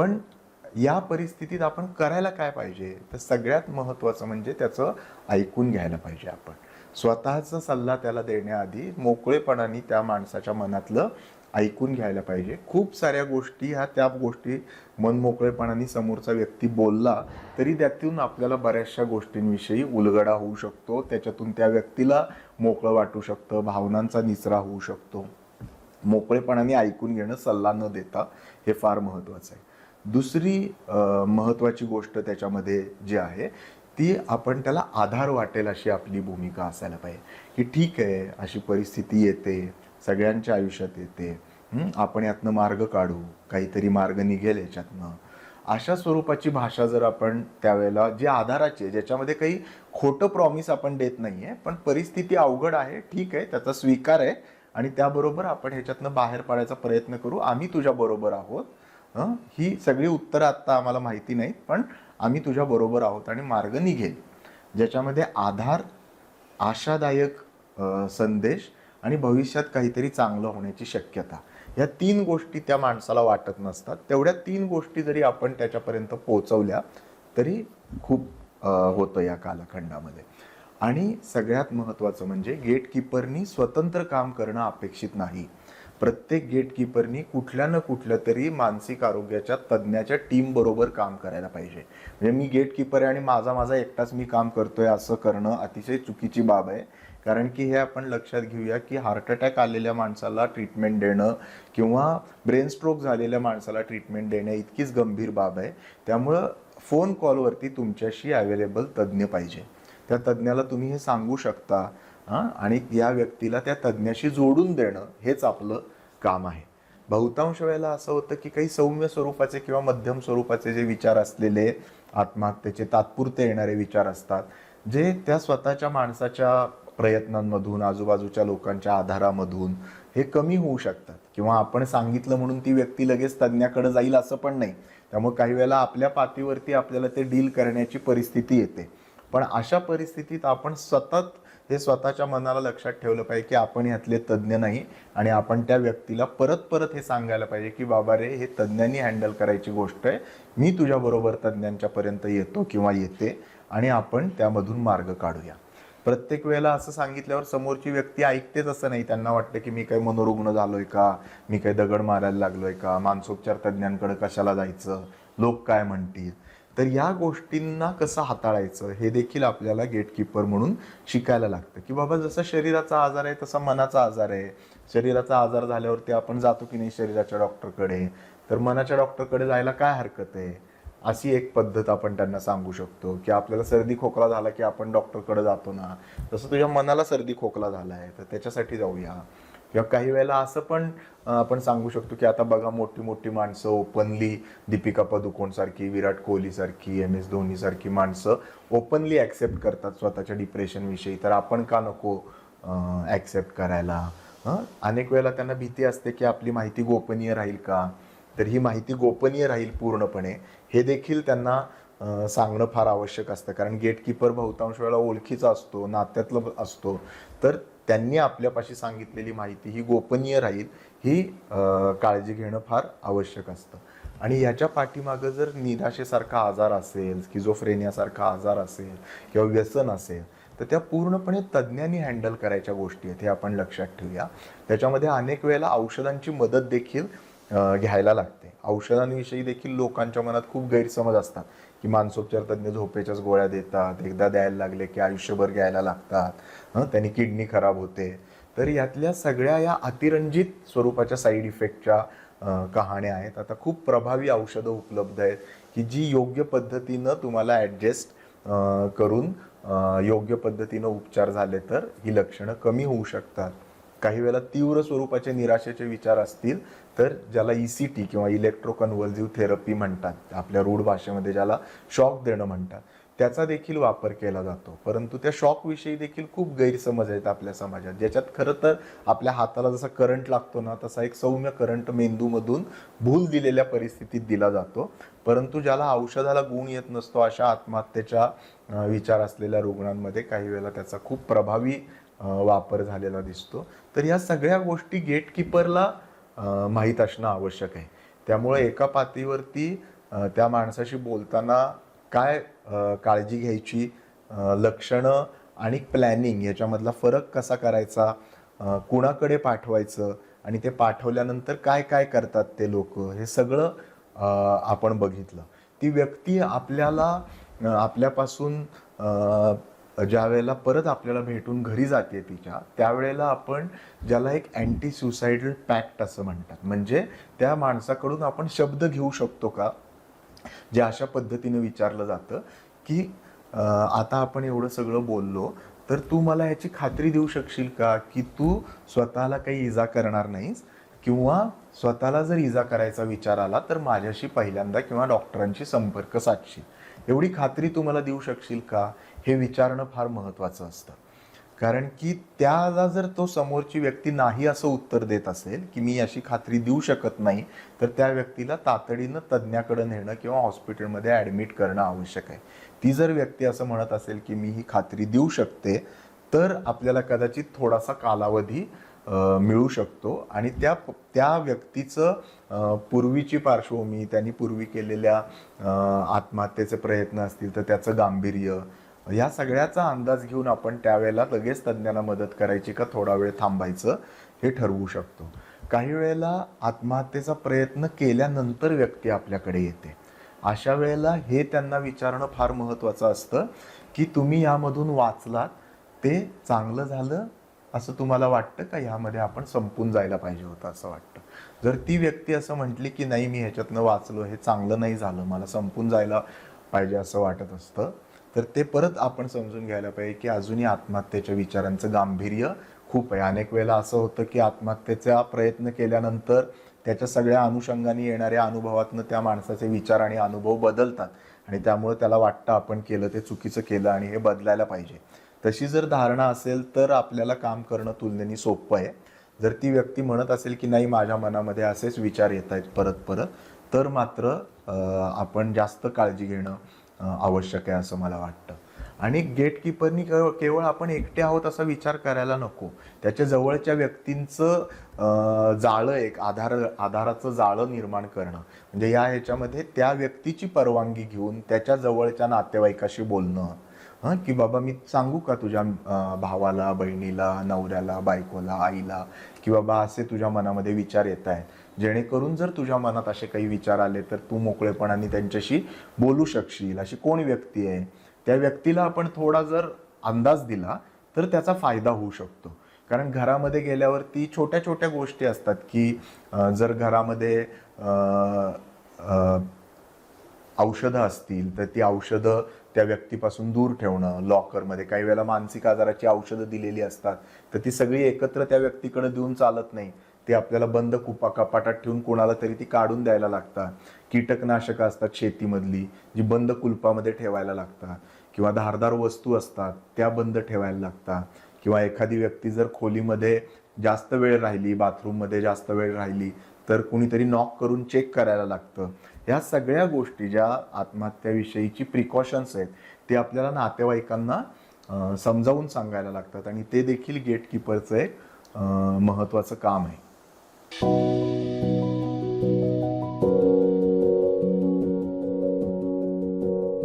पण या परिस्थितीत आपण करायला काय पाहिजे? तर सगळ्यात महत्त्वाचं म्हणजे त्याचं ऐकून घ्यायला पाहिजे आपण. स्वतःचा सल्ला त्याला देण्याआधी मोकळेपणाने त्या माणसाच्या मनातलं ऐकून घ्यायला पाहिजे. खूप साऱ्या गोष्टी ह्या त्या गोष्टी मनमोकळेपणाने समोरचा व्यक्ती बोलला तरी त्यातून आपल्याला बऱ्याचशा गोष्टींविषयी उलगडा होऊ शकतो. त्याच्यातून त्या व्यक्तीला मोकळं वाटू शकतं भावनांचा निचरा होऊ शकतो. मोकळेपणाने ऐकून घेणं सल्ला न देता हे फार महत्त्वाचं आहे. दुसरी महत्त्वाची गोष्ट त्याच्यामध्ये जी आहे ती आपण त्याला आधार वाटेल अशी आपली भूमिका असायला पाहिजे. की ठीक आहे अशी परिस्थिती येते सगळ्यांच्या आयुष्यात येते आपण यातनं मार्ग काढू काहीतरी मार्ग निघेल याच्यातनं. अशा स्वरूपाची भाषा जर आपण त्यावेळेला जी आधाराची आहे ज्याच्यामध्ये काही खोटं प्रॉमिस आपण देत नाहीये पण परिस्थिती अवघड आहे ठीक आहे त्याचा स्वीकार आहे आणि त्याबरोबर आपण ह्याच्यातनं बाहेर पाडायचा प्रयत्न करू आम्ही तुझ्या बरोबर आहोत हं? ही सगळी उत्तरं आत्ता आम्हाला माहिती नाहीत पण आम्ही तुझ्या बरोबर आहोत आणि मार्ग निघेल. ज्याच्यामध्ये आधार आशादायक संदेश आणि भविष्यात काहीतरी चांगलं होण्याची शक्यता. या तीन गोष्टी त्या माणसाला वाटत नसतात. तेवढ्या तीन गोष्टी जरी आपण त्याच्यापर्यंत पोचवल्या तरी खूप होतं या कालखंडामध्ये. आणि सगळ्यात महत्त्वाचं म्हणजे गेटकीपरनी स्वतंत्र काम करणं अपेक्षित नाही. प्रत्येक गेटकीपरनी कुठल्या ना कुठल्या तरी मानसिक आरोग्याच्या तज्ज्ञाच्या टीम बरोबर काम करायला पाहिजे. म्हणजे मी गेटकीपर आहे आणि माझा माझा एकटाच मी काम करतोय असं करणं अतिशय चुकीची बाब आहे. कारण की हे आपण लक्षात घेऊया की हार्ट अटॅक आलेल्या माणसाला ट्रीटमेंट देणं किंवा ब्रेन स्ट्रोक झालेल्या माणसाला ट्रीटमेंट देणं इतकीच गंभीर बाब आहे. त्यामुळं फोन कॉलवरती तुमच्याशी अवेलेबल तज्ज्ञ पाहिजे. त्या तज्ज्ञाला तुम्ही हे सांगू शकता. हां? आणि या व्यक्तीला त्या तज्ज्ञाशी जोडून देणं हेच आपलं काम आहे. बहुतांश वेळेला असं होतं की काही सौम्य स्वरूपाचे किंवा मध्यम स्वरूपाचे जे विचार असलेले आत्महत्येचे तात्पुरते येणारे विचार असतात जे त्या स्वतःच्या माणसाच्या प्रयत्नांमधून आजूबाजूच्या लोकांच्या आधारामधून हे कमी होऊ शकतात. किंवा आपण सांगितलं म्हणून ती व्यक्ती लगेच तज्ज्ञाकडे जाईल असं पण नाही. त्यामुळे काही वेळेला आपल्या पातळीवरती आपल्याला ते डील करण्याची परिस्थिती येते. पण अशा परिस्थितीत आपण सतत हे स्वतःच्या मनाला लक्षात ठेवलं पाहिजे की आपण यातले तज्ज्ञ नाही आणि आपण त्या व्यक्तीला परत परत हे सांगायला पाहिजे की बाबा रे हे तज्ज्ञांनी हँडल करायची गोष्ट आहे. मी तुझ्याबरोबर तज्ज्ञांच्या पर्यंत येतो किंवा येते आणि आपण त्यामधून मार्ग काढूया. प्रत्येक वेळेला असं सांगितल्यावर समोरची व्यक्ती ऐकतेच असं नाही. त्यांना वाटतं की मी काही मनोरुग्ण झालोय का? मी काही दगड मारायला लागलोय का? मानसोपचार तज्ज्ञांकडे कशाला जायचं? लोक काय म्हणतील? तर या गोष्टींना कसं हाताळायचं हे देखील आपल्याला गेटकीपर म्हणून शिकायला लागतं. की बाबा जसं शरीराचा आजार आहे तसा मनाचा आजार आहे. शरीराचा आजार झाल्यावरती आपण जातो की नाही शरीराच्या डॉक्टरकडे? तर मनाच्या डॉक्टरकडे जायला काय हरकत आहे? अशी एक पद्धत आपण त्यांना सांगू शकतो. की आपल्याला सर्दी खोकला झाला की आपण डॉक्टरकडे जातो ना. तसं तुझ्या मनाला सर्दी खोकला झाला आहे तर त्याच्यासाठी जाऊया. किंवा काही वेळेला असं पण आपण सांगू शकतो की आता बघा मोठी मोठी माणसं ओपनली दीपिका पदुकोण सारखी विराट कोहली सारखी एम एस धोनी सारखी माणसं ओपनली ॲक्सेप्ट करतात स्वतःच्या डिप्रेशन विषयी. तर आपण का नको ॲक्सेप्ट करायला? हं? अनेक वेळेला त्यांना भीती असते की आपली माहिती गोपनीय राहील का? तर ही माहिती गोपनीय राहील पूर्णपणे हे देखील त्यांना सांगणं फार आवश्यक असतं. कारण गेटकीपर बहुतांश वेळा ओळखीचा असतो नात्यातलं असतो. तर त्यांनी आपल्यापाशी सांगितलेली माहिती ही गोपनीय राहील ही काळजी घेणं फार आवश्यक असतं. आणि याच्या पाठीमागं जर निराशेसारखा आजार असेल स्किझोफ्रेनियासारखा आजार असेल किंवा व्यसन असेल तर त्या पूर्णपणे तज्ज्ञांनी हँडल करायच्या गोष्टी आहेत हे आपण लक्षात ठेवूया. त्याच्यामध्ये अनेक वेळेला औषधांची मदत देखील घ्यायला लागते. औषधांविषयी देखील लोकांच्या मनात खूप गैरसमज असतात. की मानसोपचार तज्ज्ञ झोपेच्याच गोळ्या देतात एकदा द्यायला लागले की आयुष्यभर घ्यायला लागतात हं, त्यांनी किडनी खराब होते. तर यातल्या सगळ्या या अतिरंजित स्वरूपाच्या साईड इफेक्टच्या कहाण्या आहेत. आता खूप प्रभावी औषधं उपलब्ध आहेत की जी योग्य पद्धतीनं तुम्हाला ॲडजस्ट करून योग्य पद्धतीनं उपचार झाले तर ही लक्षणं कमी होऊ शकतात. काही वेळेला तीव्र स्वरूपाचे निराशेचे विचार असतील तर ज्याला ई सी टी किंवा इलेक्ट्रो कन्व्हल्सिव्ह थेरपी म्हणतात आपल्या रूढ भाषेमध्ये ज्याला शॉक देणं म्हणतात त्याचा देखील वापर केला जातो. परंतु त्या शॉक विषयी देखील खूप गैरसमज आहेत आपल्या समाजात. ज्याच्यात खरं तर आपल्या हाताला जसा करंट लागतो ना तसा एक सौम्य करंट मेंदूमधून भूल दिलेल्या परिस्थितीत दिला जातो. परंतु ज्याला औषधाला गुण येत नसतो अशा आत्महत्येच्या विचार असलेल्या रुग्णांमध्ये काही वेळेला त्याचा खूप प्रभावी वापर झालेला दिसतो. तर या सगळ्या गोष्टी गेटकीपरला माहीत असणं आवश्यक आहे. त्यामुळे एका पातळीवरती त्या माणसाशी बोलताना काय काळजी घ्यायची लक्षणं आणि प्लॅनिंग याच्यामधला फरक कसा करायचा कुणाकडे पाठवायचं आणि ते पाठवल्यानंतर काय काय करतात ते लोक हे सगळं आपण बघितलं. ती व्यक्ती आपल्याला आपल्यापासून ज्या वेळेला परत आपल्याला भेटून घरी जाते तिच्या त्यावेळेला आपण ज्याला एक अँटी सुसाइडल पॅक्ट असं म्हणतात. म्हणजे त्या माणसाकडून आपण शब्द घेऊ शकतो का? जे अशा पद्धतीने विचारलं जातं की आता आपण एवढं सगळं बोललो तर तू मला ह्याची खात्री देऊ शकशील का? की तू स्वतःला काही इजा करणार नाहीस? किंवा स्वतःला जर इजा करायचा विचार आला तर माझ्याशी पहिल्यांदा किंवा डॉक्टरांशी संपर्क साधशील. एवढी खात्री तुम्हाला देऊ शकशील का? हे विचारणं फार महत्त्वाचं असतं. कारण की त्याला जर तो समोरची व्यक्ती नाही असं उत्तर देत असेल की मी अशी खात्री देऊ शकत नाही तर त्या व्यक्तीला तातडीनं तज्ज्ञाकडे नेणं किंवा हॉस्पिटलमध्ये ॲडमिट करणं आवश्यक आहे. ती जर व्यक्ती असं म्हणत असेल की मी ही खात्री देऊ शकते तर आपल्याला कदाचित थोडासा कालावधी मिळू शकतो. आणि त्या त्या व्यक्तीचं पूर्वीची पार्श्वभूमी त्यांनी पूर्वी केलेल्या आत्महत्येचे प्रयत्न असतील तर त्याचं गांभीर्य या सगळ्याचा अंदाज घेऊन आपण त्यावेळेला लगेच तज्ज्ञांना मदत करायची का थोडा वेळ थांबायचं हे ठरवू शकतो. काही वेळेला आत्महत्येचा प्रयत्न केल्यानंतर व्यक्ती आपल्याकडे येते. अशा वेळेला हे त्यांना विचारणं फार महत्त्वाचं असतं की तुम्ही यामधून वाचलात ते चांगलं झालं असं तुम्हाला वाटतं का? ह्यामध्ये आपण संपून जायला पाहिजे होतं असं वाटतं. जर ती व्यक्ती असं म्हटली की नाही मी ह्याच्यातनं वाचलो हे चांगलं नाही झालं मला संपून जायला पाहिजे असं वाटत असतं तर ते परत आपण समजून घ्यायला पाहिजे की अजूनही आत्महत्येच्या विचारांचं गांभीर्य खूप आहे. अनेक वेळेला असं होतं की आत्महत्येचा प्रयत्न केल्यानंतर त्याच्या सगळ्या अनुषंगाने येणाऱ्या अनुभवातनं त्या माणसाचे विचार आणि अनुभव बदलतात. आणि त्यामुळे त्याला वाटतं आपण केलं ते चुकीचं केलं आणि हे बदलायला पाहिजे. तशी जर धारणा असेल तर आपल्याला काम करणं तुलनेने सोपं आहे. जर ती व्यक्ती म्हणत असेल की नाही माझ्या मनामध्ये असेच विचार येत आहेत परत परत तर मात्र आपण जास्त काळजी घेणं आवश्यक आहे असं मला वाटतं. आणि गेटकीपरनी केवळ आपण एकटे आहोत असा विचार करायला नको. त्याच्या जवळच्या व्यक्तींचं जाळं एक आधार आधाराचं जाळं निर्माण करणं. म्हणजे या ह्याच्यामध्ये त्या व्यक्तीची परवानगी घेऊन त्याच्या जवळच्या नातेवाईकाशी बोलणं हां की बाबा मी सांगू का तुझ्या भावाला बहिणीला नवऱ्याला बायकोला आईला की बाबा असे तुझ्या मनामध्ये विचार येत आहेत. जेणेकरून जर तुझ्या मनात असे काही विचार आले तर तू मोकळेपणाने त्यांच्याशी बोलू शकशील. अशी कोण व्यक्ती आहे त्या व्यक्तीला आपण थोडा जर अंदाज दिला तर त्याचा फायदा होऊ शकतो. कारण घरामध्ये गेल्यावरती छोट्या छोट्या गोष्टी असतात की जर घरामध्ये औषधं असतील तर ती औषधं त्या व्यक्तीपासून दूर ठेवणं लॉकरमध्ये काही वेळेला मानसिक आजाराची औषधं दिलेली असतात तर ती सगळी एकत्र त्या व्यक्तीकडे देऊन चालत नाही. ते आपल्याला बंद कुपा कपाटात ठेवून कोणाला तरी ती काढून द्यायला लागतात. कीटकनाशकं असतात शेतीमधली जी बंद कुलपामध्ये ठेवायला लागतात. किंवा धारदार वस्तू असतात त्या बंद ठेवायला लागतात. किंवा एखादी व्यक्ती जर खोलीमध्ये जास्त वेळ राहिली बाथरूममध्ये जास्त वेळ राहिली तर कुणीतरी नॉक करून चेक करायला लागतं. ह्या सगळ्या गोष्टी ज्या आत्महत्याविषयीची प्रिकॉशन्स आहेत ते आपल्याला नातेवाईकांना समजावून सांगायला लागतात आणि ते देखील गेटकीपरचं एक महत्त्वाचं काम आहे.